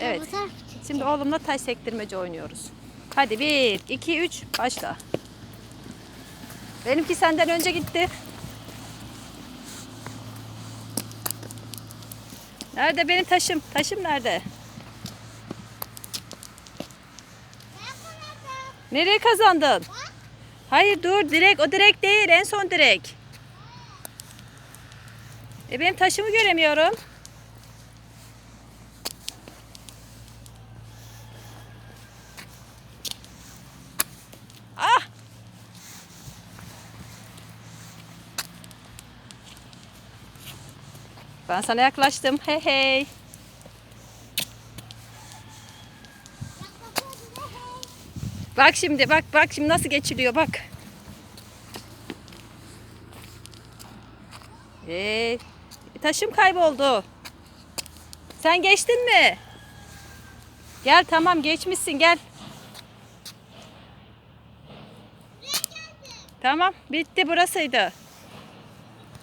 Evet. Şimdi oğlumla taş sektirmece oynuyoruz. Hadi bir, iki, üç, başla. Benimki senden önce gitti. Nerede benim taşım? Taşım nerede? Nereye kazandın? Hayır dur direk o direk değil en son direk. E benim taşımı göremiyorum. Ben sana yaklaştım. Hey hey. Bak şimdi bak bak şimdi nasıl geçiliyor bak. Ee, taşım kayboldu. Sen geçtin mi? Gel tamam geçmişsin gel. Tamam bitti burasıydı.